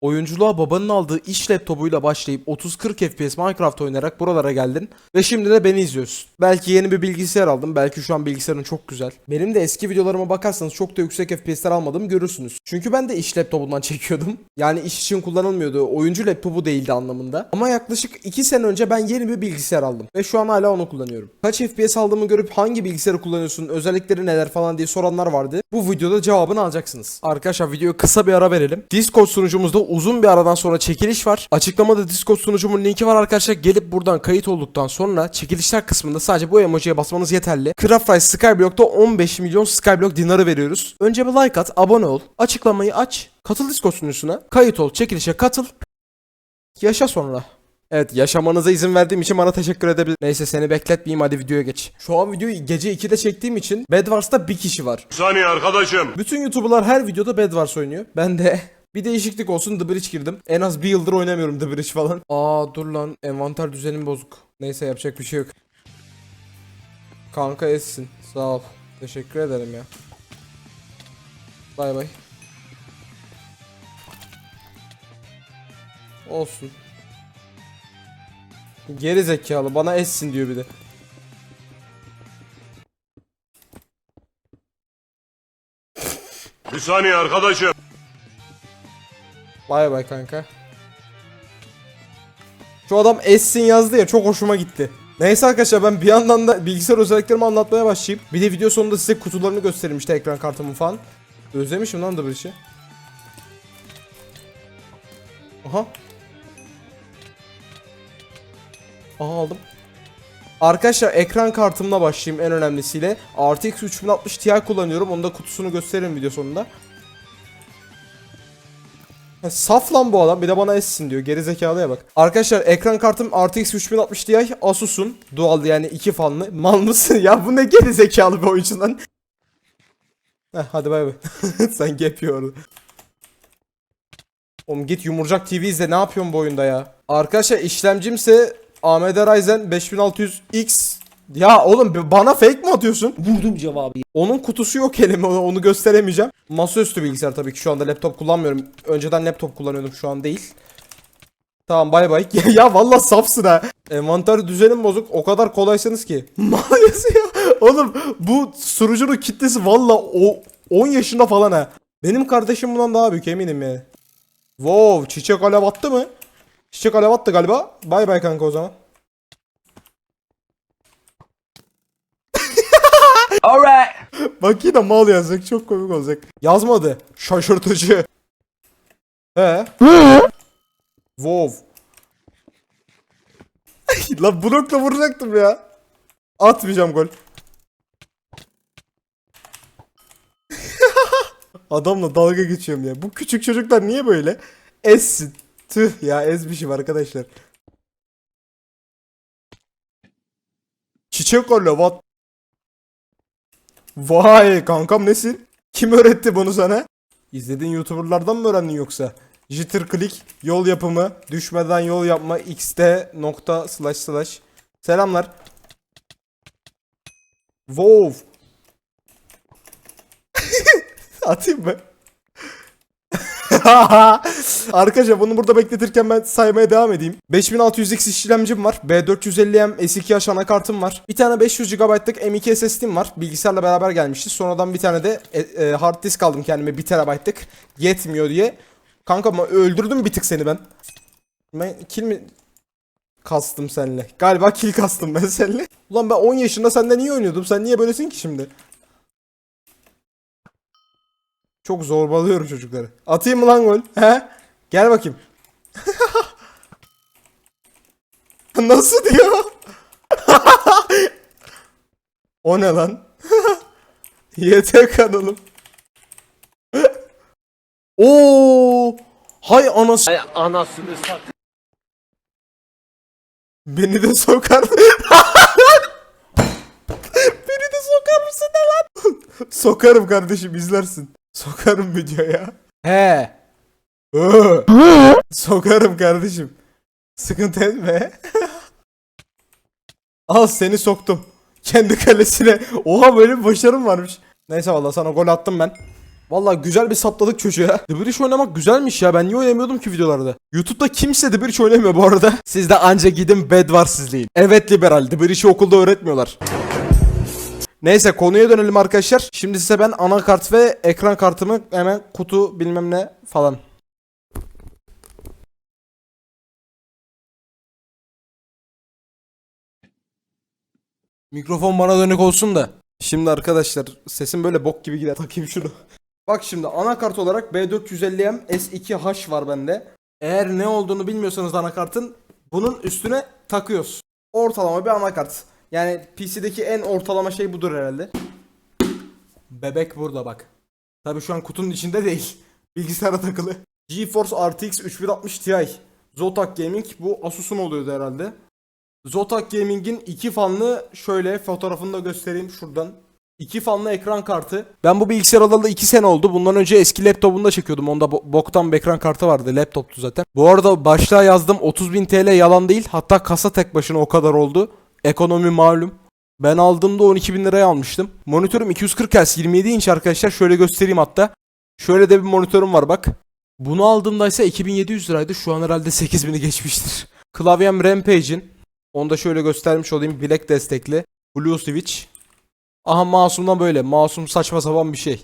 Oyunculuğa babanın aldığı iş laptopuyla başlayıp 30-40 FPS Minecraft oynayarak buralara geldin ve şimdi de beni izliyorsun. Belki yeni bir bilgisayar aldım, belki şu an bilgisayarın çok güzel. Benim de eski videolarıma bakarsanız çok da yüksek FPS'ler almadığımı görürsünüz. Çünkü ben de iş laptopundan çekiyordum. Yani iş için kullanılmıyordu, oyuncu laptopu değildi anlamında. Ama yaklaşık 2 sene önce ben yeni bir bilgisayar aldım ve şu an hala onu kullanıyorum. Kaç FPS aldığımı görüp hangi bilgisayarı kullanıyorsun, özellikleri neler falan diye soranlar vardı. Bu videoda cevabını alacaksınız. Arkadaşlar videoya kısa bir ara verelim. Discord sunucumuzda uzun bir aradan sonra çekiliş var. Açıklamada Discord sunucumun linki var arkadaşlar. Gelip buradan kayıt olduktan sonra çekilişler kısmında sadece bu emojiye basmanız yeterli. Craft Skyblock'ta 15 milyon Skyblock dinarı veriyoruz. Önce bir like at, abone ol, açıklamayı aç, katıl Discord sunucusuna, kayıt ol, çekilişe katıl. Yaşa sonra. Evet yaşamanıza izin verdiğim için bana teşekkür edebilir. Neyse seni bekletmeyeyim hadi videoya geç. Şu an videoyu gece 2'de çektiğim için Bedwars'ta bir kişi var. saniye arkadaşım. Bütün YouTuber'lar her videoda Bedwars oynuyor. Ben de bir değişiklik olsun The Bridge girdim. En az bir yıldır oynamıyorum The Bridge falan. Aa dur lan envanter düzenim bozuk. Neyse yapacak bir şey yok. Kanka etsin. Sağ ol. Teşekkür ederim ya. Bay bay. Olsun. Geri zekalı bana etsin diyor bir de. Bir saniye arkadaşım. Bay bay kanka. Şu adam Essin yazdı ya çok hoşuma gitti. Neyse arkadaşlar ben bir yandan da bilgisayar özelliklerimi anlatmaya başlayayım. Bir de video sonunda size kutularını göstereyim işte ekran kartımın falan. Özlemişim lan da bir işi. Aha. Aha aldım. Arkadaşlar ekran kartımla başlayayım en önemlisiyle. RTX 3060 Ti kullanıyorum. Onu da kutusunu gösteririm video sonunda. Ha, Saf lan bu adam bir de bana essin diyor geri zekalıya bak. Arkadaşlar ekran kartım RTX 3060 Ti Asus'un dual yani iki fanlı. Mal mısın ya bu ne geri zekalı bir oyuncu lan. Heh, hadi bay bay. Sen gepiyor orada. Oğlum git Yumurcak TV izle ne yapıyorsun bu oyunda ya. Arkadaşlar işlemcimse AMD Ryzen 5600X. Ya oğlum bana fake mi atıyorsun? Vurdum cevabı. Onun kutusu yok elimde onu, gösteremeyeceğim. Masaüstü bilgisayar tabii ki şu anda laptop kullanmıyorum. Önceden laptop kullanıyordum şu an değil. Tamam bay bay. ya, ya valla safsın ha. Envanter düzenim bozuk. O kadar kolaysınız ki. Maalesef ya. Oğlum bu sunucunun kitlesi valla o 10 yaşında falan ha. Benim kardeşim bundan daha büyük eminim yani. Wow çiçek alev attı mı? Çiçek alev attı galiba. Bay bay kanka o zaman. Alright. Bak yine mal yazacak çok komik olacak. Yazmadı. Şaşırtıcı. He? wow. Lan blokla vuracaktım ya. Atmayacağım gol. Adamla dalga geçiyorum ya. Bu küçük çocuklar niye böyle? Essin. Tüh ya ezmişim arkadaşlar. Çiçek ola what? Vay kankam nesin? Kim öğretti bunu sana? İzlediğin YouTuber'lardan mı öğrendin yoksa? Jitter click, yol yapımı, düşmeden yol yapma, xt nokta slash slash. Selamlar. Wow. Atayım mı? Arkadaşlar bunu burada bekletirken ben saymaya devam edeyim. 5600X işlemcim var. B450M S2H anakartım var. Bir tane 500 GB'lık M2 SSD'm var. Bilgisayarla beraber gelmişti. Sonradan bir tane de e, e, hard disk aldım kendime 1 TB'lık. Yetmiyor diye. Kanka öldürdüm bir tık seni ben. Ben kill mi kastım seninle? Galiba kill kastım ben seninle. Ulan ben 10 yaşında senden iyi oynuyordum. Sen niye böylesin ki şimdi? Çok zorbalıyorum çocukları. Atayım mı lan gol? He? Gel bakayım. Nasıl diyor? o ne lan? YT kanalım. Oo! Hay anası. Ay anasını sat. Beni de sokar. Beni de sokar mısın lan? Sokarım kardeşim izlersin. Sokarım videoya. He. Sokarım kardeşim. Sıkıntı etme. Al seni soktum. Kendi kalesine. Oha böyle bir başarım varmış. Neyse valla sana gol attım ben. Vallahi güzel bir sapladık çocuğa. Bridge oynamak güzelmiş ya. Ben niye oynamıyordum ki videolarda? YouTube'da kimse Bridge oynamıyor bu arada. Siz de anca gidin Bedwars izleyin. Evet liberal. Bridge'i okulda öğretmiyorlar. Neyse konuya dönelim arkadaşlar. Şimdi size ben anakart ve ekran kartımı hemen kutu bilmem ne falan. Mikrofon bana dönük olsun da. Şimdi arkadaşlar sesim böyle bok gibi gider. Takayım şunu. Bak şimdi anakart olarak B450M S2H var bende. Eğer ne olduğunu bilmiyorsanız anakartın bunun üstüne takıyoruz. Ortalama bir anakart. Yani PC'deki en ortalama şey budur herhalde. Bebek burada bak. Tabi şu an kutunun içinde değil. Bilgisayara takılı. GeForce RTX 3060 Ti. Zotac Gaming bu Asus'un oluyordu herhalde. Zotac Gaming'in iki fanlı şöyle fotoğrafını da göstereyim şuradan. İki fanlı ekran kartı. Ben bu bilgisayar alalı 2 sene oldu. Bundan önce eski laptopunda çekiyordum. Onda bo- boktan bir ekran kartı vardı. Laptoptu zaten. Bu arada başlığa yazdım 30.000 TL yalan değil. Hatta kasa tek başına o kadar oldu. Ekonomi malum. Ben aldığımda 12.000 liraya almıştım. Monitörüm 240 Hz 27 inç arkadaşlar. Şöyle göstereyim hatta. Şöyle de bir monitörüm var bak. Bunu aldığımda ise 2700 liraydı. Şu an herhalde 8000'i geçmiştir. Klavyem Rampage'in. Onu da şöyle göstermiş olayım. Black destekli. Blue Switch. Aha mouse'umdan böyle. Mouse'um saçma sapan bir şey.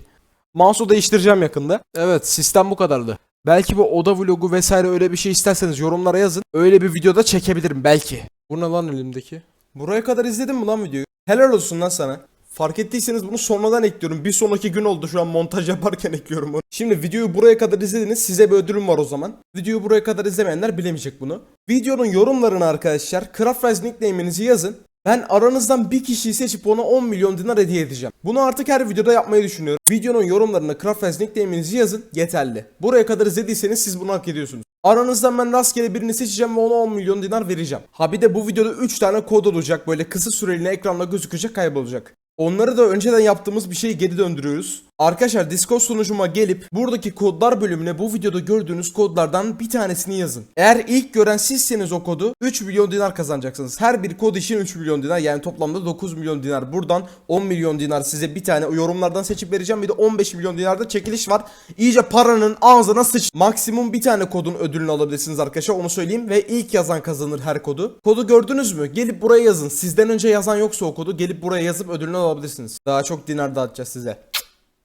Mouse'u değiştireceğim yakında. Evet sistem bu kadardı. Belki bu oda vlogu vesaire öyle bir şey isterseniz yorumlara yazın. Öyle bir videoda çekebilirim belki. Bu ne lan elimdeki? Buraya kadar izledin mi lan videoyu? Helal olsun lan sana. Fark ettiyseniz bunu sonradan ekliyorum. Bir sonraki gün oldu şu an montaj yaparken ekliyorum bunu. Şimdi videoyu buraya kadar izlediniz. Size bir ödülüm var o zaman. Videoyu buraya kadar izlemeyenler bilemeyecek bunu. Videonun yorumlarını arkadaşlar Craft Rise nickname'inizi yazın. Ben aranızdan bir kişiyi seçip ona 10 milyon dinar hediye edeceğim. Bunu artık her videoda yapmayı düşünüyorum. Videonun yorumlarına Craft Rise nickname'inizi yazın. Yeterli. Buraya kadar izlediyseniz siz bunu hak ediyorsunuz. Aranızdan ben rastgele birini seçeceğim ve ona 10 milyon dinar vereceğim. Ha bir de bu videoda 3 tane kod olacak. Böyle kısa süreliğine ekranda gözükecek kaybolacak. Onları da önceden yaptığımız bir şeyi geri döndürüyoruz. Arkadaşlar Discord sunucuma gelip buradaki kodlar bölümüne bu videoda gördüğünüz kodlardan bir tanesini yazın. Eğer ilk gören sizseniz o kodu 3 milyon dinar kazanacaksınız. Her bir kod için 3 milyon dinar yani toplamda 9 milyon dinar. Buradan 10 milyon dinar size bir tane yorumlardan seçip vereceğim. Bir de 15 milyon dinarda çekiliş var. İyice paranın ağzına sıç. Maksimum bir tane kodun ödülünü alabilirsiniz arkadaşlar onu söyleyeyim. Ve ilk yazan kazanır her kodu. Kodu gördünüz mü? Gelip buraya yazın. Sizden önce yazan yoksa o kodu gelip buraya yazıp ödülünü alabilirsiniz. Daha çok dinar dağıtacağız size.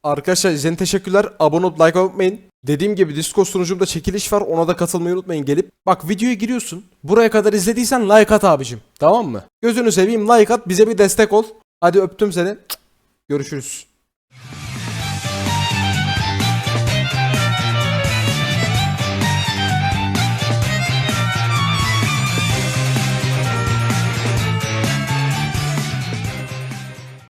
Arkadaşlar izlediğiniz teşekkürler. Abone olup like unutmayın. Dediğim gibi Discord sunucumda çekiliş var. Ona da katılmayı unutmayın gelip. Bak videoya giriyorsun. Buraya kadar izlediysen like at abicim. Tamam mı? Gözünü seveyim like at bize bir destek ol. Hadi öptüm seni. Görüşürüz.